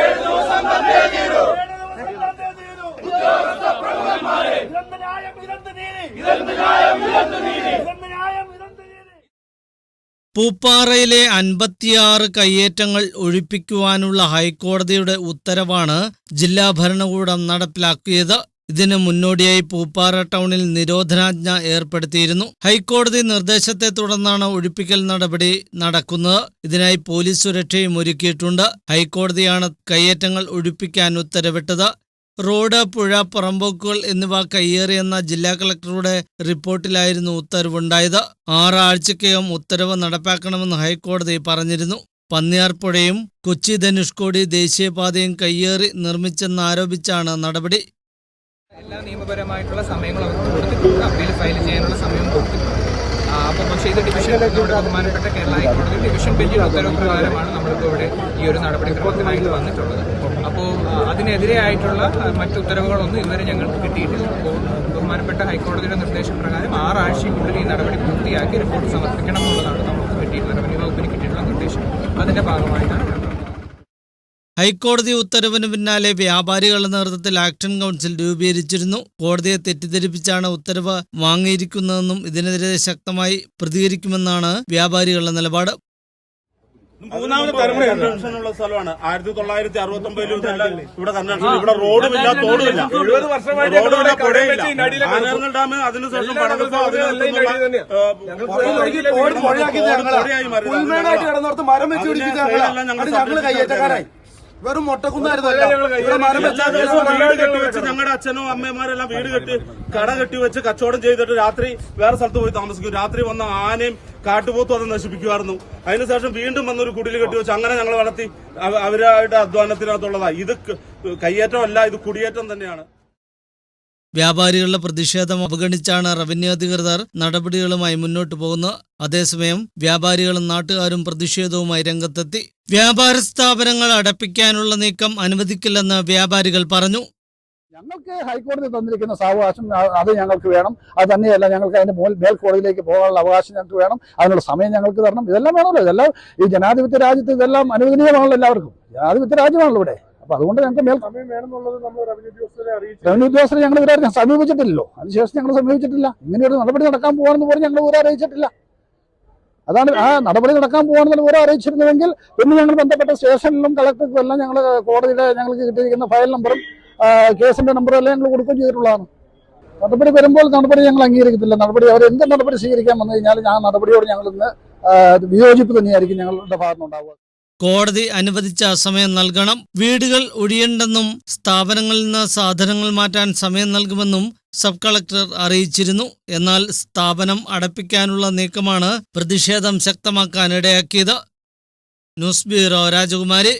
ഏഴ് ന്യായം ന്യായം ന്യായം പൂപ്പാറയിലെ അൻപത്തിയാറ് കയ്യേറ്റങ്ങൾ ഒഴിപ്പിക്കുവാനുള്ള ഹൈക്കോടതിയുടെ ഉത്തരവാണ് ജില്ലാ ഭരണകൂടം നടപ്പിലാക്കിയത് ഇതിന് മുന്നോടിയായി പൂപ്പാറ ടൗണിൽ നിരോധനാജ്ഞ ഏർപ്പെടുത്തിയിരുന്നു. ഹൈക്കോടതി നിർദ്ദേശത്തെ തുടർന്നാണ് ഒഴിപ്പിക്കൽ നടപടി നടക്കുന്നത്. ഇതിനായി പോലീസ് സുരക്ഷയും ഒരുക്കിയിട്ടുണ്ട്. ഹൈക്കോടതിയാണ് കയ്യേറ്റങ്ങൾ ഒഴിപ്പിക്കാൻ ഉത്തരവിട്ടത്. റോഡ് പുഴ പുറമ്പോക്കുകൾ എന്നിവ കയ്യേറിയെന്ന ജില്ലാ കളക്ടറുടെ റിപ്പോർട്ടിലായിരുന്നു ഉത്തരവുണ്ടായത്. ആറാഴ്ചക്കകം ഉത്തരവ് നടപ്പാക്കണമെന്ന് ഹൈക്കോടതി പറഞ്ഞിരുന്നു. പന്നിയാർപ്പുഴയും കൊച്ചി ധനുഷ്കോടി ദേശീയപാതയും കയ്യേറി നിർമ്മിച്ചെന്നാരോപിച്ചാണ് നടപടി. എല്ലാ നിയമപരമായിട്ടുള്ള സമയങ്ങളും അവർക്ക് കൊടുത്തിട്ടുണ്ട്. അപ്പീൽ ഫയൽ ചെയ്യാനുള്ള സമയം കൊടുത്തിട്ടുണ്ട്. അപ്പം അപ്പോൾ പക്ഷേ ഇത് ഡിവിഷൻ നമ്മുടെ ബഹുമാനപ്പെട്ട കേരള ഹൈക്കോടതി ഡിവിഷൻ ബെഞ്ചിൽ ഉത്തരവ് പ്രകാരമാണ് നമ്മളിപ്പോൾ ഇവിടെ ഈ ഒരു നടപടിക്രമത്തിനായിട്ട് വന്നിട്ടുള്ളത്. അപ്പോൾ അതിനെതിരെ ആയിട്ടുള്ള മറ്റു ഉത്തരവുകളൊന്നും ഇതുവരെ ഞങ്ങൾക്ക് കിട്ടിയിട്ടില്ല. അപ്പോൾ ബഹുമാനപ്പെട്ട ഹൈക്കോടതിയുടെ നിർദ്ദേശപ്രകാരം ആറാഴ്ചയ്ക്കുള്ളിൽ ഈ നടപടി പൂർത്തിയാക്കി റിപ്പോർട്ട് സമർപ്പിക്കണം എന്നുള്ളതാണ് നമുക്ക് കിട്ടിയിട്ടുള്ള റവന്യൂ വകുപ്പിന് കിട്ടിയിട്ടുള്ള നിർദ്ദേശം. അതിന്റെ ഭാഗമായിട്ടാണ്. ഹൈക്കോടതി ഉത്തരവിന് പിന്നാലെ വ്യാപാരികളുടെ നേതൃത്വത്തിൽ ആക്ഷൻ കൗൺസിൽ രൂപീകരിച്ചിരുന്നു. കോടതിയെ തെറ്റിദ്ധരിപ്പിച്ചാണ് ഉത്തരവ് വാങ്ങിയിരിക്കുന്നതെന്നും ഇതിനെതിരെ ശക്തമായി പ്രതികരിക്കുമെന്നാണ് വ്യാപാരികളുടെ നിലപാട്. മൂന്നാമത് തലമുറ കൺവെൻഷനുള്ള സ്ഥലമാണ്. ആയിരത്തി തൊള്ളായിരത്തി അറുപത്തി ഒമ്പതിലും ഇവിടെ കൺവെൻഷൻ ഇവിടെ റോഡുമില്ല തോടുമില്ല. റോഡുമില്ല പുഴയില്ല. ഡാം അതിനുശേഷം അതിനകത്തുനിന്നുള്ള മാറി ഞങ്ങൾ കയ്യേറ്റക്കാരായി. വെറും മൊട്ടക്കുന്നായിരുന്നു ഞങ്ങളുടെ അച്ഛനും അമ്മമാരെല്ലാം വീട് കെട്ടി കട കെട്ടി വെച്ച് കച്ചവടം ചെയ്തിട്ട് രാത്രി വേറെ സ്ഥലത്ത് പോയി താമസിക്കും. രാത്രി വന്ന ആനയും കാട്ടുപോത്തും അത് നശിപ്പിക്കുമായിരുന്നു. അതിനുശേഷം വീണ്ടും വന്നൊരു കുടിൽ കെട്ടി വെച്ച് അങ്ങനെ ഞങ്ങൾ വളർത്തി അവ- അവരായിട്ട് അധ്വാനത്തിനകത്തുള്ളതാ. ഇത് കയ്യേറ്റം കയ്യേറ്റമല്ല ഇത് കുടിയേറ്റം തന്നെയാണ്. വ്യാപാരികളുടെ പ്രതിഷേധം അവഗണിച്ചാണ് റവന്യൂ അധികൃതർ നടപടികളുമായി മുന്നോട്ടു പോകുന്നത് അതേസമയം വ്യാപാരികളും നാട്ടുകാരും പ്രതിഷേധവുമായി രംഗത്തെത്തി. വ്യാപാര സ്ഥാപനങ്ങൾ അടപ്പിക്കാനുള്ള നീക്കം അനുവദിക്കില്ലെന്ന് വ്യാപാരികൾ പറഞ്ഞു. ഞങ്ങൾക്ക് ഹൈക്കോടതി തന്നിരിക്കുന്ന സാവകാശം അത് ഞങ്ങൾക്ക് വേണം. അത് തന്നെയല്ല ഞങ്ങൾക്ക് അതിന്റെ മുകൾ മേൽക്കോടതിയിലേക്ക് പോകാനുള്ള അവകാശം ഞങ്ങൾക്ക് വേണം. അതിനുള്ള സമയം ഞങ്ങൾക്ക് തരണം. ഇതെല്ലാം വേണമല്ലോ. ഇതെല്ലാം ഈ ജനാധിപത്യ രാജ്യത്ത് ഇതെല്ലാം അനുവദനീയമാണല്ലോ എല്ലാവർക്കും. ജനാധിപത്യ രാജ്യമാണല്ലോ ഇവിടെ. അപ്പൊ അതുകൊണ്ട് ഞങ്ങൾക്ക് മേൽ റവന്യൂ ഉദ്യോഗസ്ഥരെ ഞങ്ങൾ ഇവരെ സമീപിച്ചിട്ടില്ലല്ലോ. അതിനുശേഷം ഞങ്ങൾ സമീപിച്ചിട്ടില്ല. ഇങ്ങനെയൊരു നടപടി നടക്കാൻ പോകാമെന്ന് പോലും ഞങ്ങൾ ഇവരെ അറിയിച്ചിട്ടില്ല. അതാണ് ആ നടപടി നടക്കാൻ പോകാണെന്ന് ഇവരെ അറിയിച്ചിരുന്നുവെങ്കിൽ പിന്നെ ഞങ്ങൾ ബന്ധപ്പെട്ട സ്റ്റേഷനിലും കളക്ടർക്കും എല്ലാം ഞങ്ങൾ കോടതിയുടെ ഞങ്ങൾക്ക് കിട്ടിയിരിക്കുന്ന ഫയൽ നമ്പറും കേസിന്റെ നമ്പറും എല്ലാം ഞങ്ങൾ കൊടുക്കുകയും ചെയ്തിട്ടുള്ളതാണ്. നടപടി വരുമ്പോൾ നടപടി ഞങ്ങൾ അംഗീകരിക്കത്തില്ല. നടപടി അവർ എന്ത് നടപടി സ്വീകരിക്കാൻ വന്നു കഴിഞ്ഞാൽ ആ നടപടിയോട് ഞങ്ങൾ ഇന്ന് വിയോജിപ്പ് തന്നെയായിരിക്കും ഞങ്ങളുടെ ഭാഗത്തുനിന്നുണ്ടാവുക. കോടതി അനുവദിച്ച സമയം നൽകണം. വീടുകൾ ഒഴിയണ്ടെന്നും സ്ഥാപനങ്ങളിൽ നിന്ന് സാധനങ്ങൾ മാറ്റാൻ സമയം നൽകുമെന്നും സബ് കളക്ടർ അറിയിച്ചിരുന്നു. എന്നാൽ സ്ഥാപനം അടപ്പിക്കാനുള്ള നീക്കമാണ് പ്രതിഷേധം ശക്തമാക്കാൻ ഇടയാക്കിയത് ന്യൂസ് ബ്യൂറോ രാജകുമാരി.